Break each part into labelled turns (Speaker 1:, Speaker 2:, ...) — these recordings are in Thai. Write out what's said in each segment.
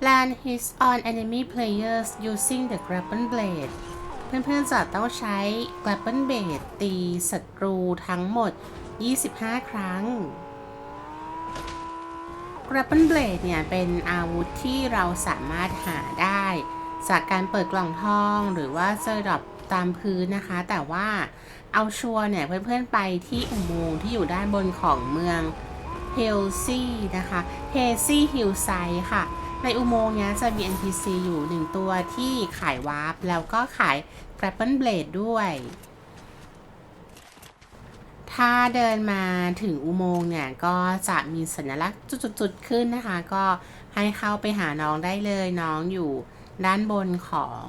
Speaker 1: land hits on enemy players using the grapple blade เพื่อนๆจะต้องใช้ grapple blade ตีศัตรูทั้งหมด 25 ครั้ง grapple blade เนี่ย เป็นอาวุธที่เราสามารถหาได้ จากการเปิดกล่องทองหรือว่าเจอดรอปตามพื้นนะคะ แต่ว่าเอาชัวร์เนี่ย เพื่อนๆไปที่อุโมงค์ที่อยู่ด้านบนของเมืองเฮลซีนะคะเฮซี่ฮิลไซค่ะ ในอุโมงค์นี้จะมี NPC อยู่หนึ่งตัวที่ขายวาร์ปแล้วก็ขาย Grapple Blade ด้วย ถ้าเดินมาถึงอุโมงค์เนี่ย ก็จะมีสัญลักษณ์จุดๆๆขึ้นนะคะ ก็ให้เข้าไปหาน้องได้เลยน้องอยู่ด้านบนของ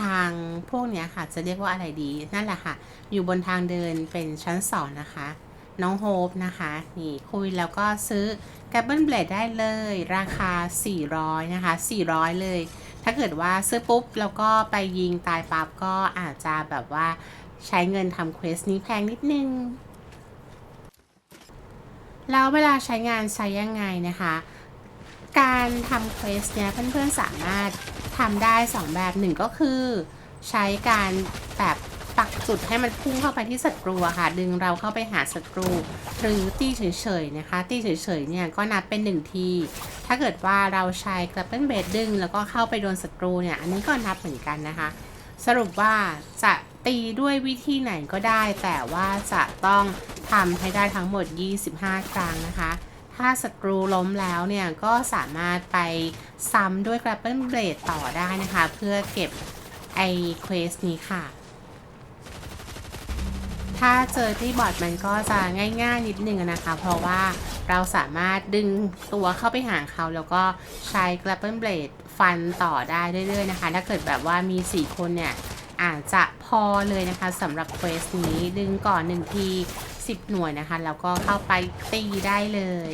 Speaker 1: ทางพวกเนี้ยค่ะ จะเรียกว่าอะไรดี นั่นแหละค่ะ อยู่บนทางเดินเป็นชั้นสองนะคะ น้องโฮปนะคะ นี่คุยแล้วก็ซื้อ g a b b l e Blade ได้เลย ราคา 400 นะคะ 400 เลย ถ้าเกิดว่าซื้อปุ๊บ แล้วก็ไปยิงตายปั๊บก็อาจจะแบบว่าใช้เงินทำเควสนี้แพงนิดนึง แล้วเวลาใช้งานใช้ยังไงนะคะ การทำเควสเนี้ยเพื่อนๆสามารถทำได้ 2 แบบหนึ่งก็คือใช้การแบบ ปักจุดให้มันพุ่งเข้าไปที่ศัตรูอะค่ะ ดึงเราเข้าไปหาศัตรู หรือตีเฉยๆนะคะ ตีเฉยๆเนี่ยก็นับเป็นหนึ่งที ถ้าเกิดว่าเราใช้กระเปิ้ลเบดดึง แล้วก็เข้าไปโดนศัตรูเนี่ยอันนี้ก็นับเหมือนกันนะคะ สรุปว่าจะตีด้วยวิธีไหนก็ได้ แต่ว่าจะต้องทำให้ได้ทั้งหมด 25 ครั้งนะคะถ้าศัตรูล้มแล้วเนี่ยก็สามารถไปซ้ำด้วยกระเปิ้ลเบดต่อได้นะคะ เพื่อเก็บไอเควสนี้ค่ะ ถ้าเจอที่บอร์ดมันก็จะง่ายๆนิดนึงนะคะ เพราะว่าเราสามารถดึงตัวเข้าไปหาเขา แล้วก็ใช้ grapple blade ฟันต่อได้เรื่อยๆนะคะ ถ้าเกิดแบบว่ามี 4 คนเนี่ย อาจจะพอเลยนะคะสำหรับเควสนี้ดึงก่อน1ที10 หน่วยนะคะ แล้วก็เข้าไปตีได้เลย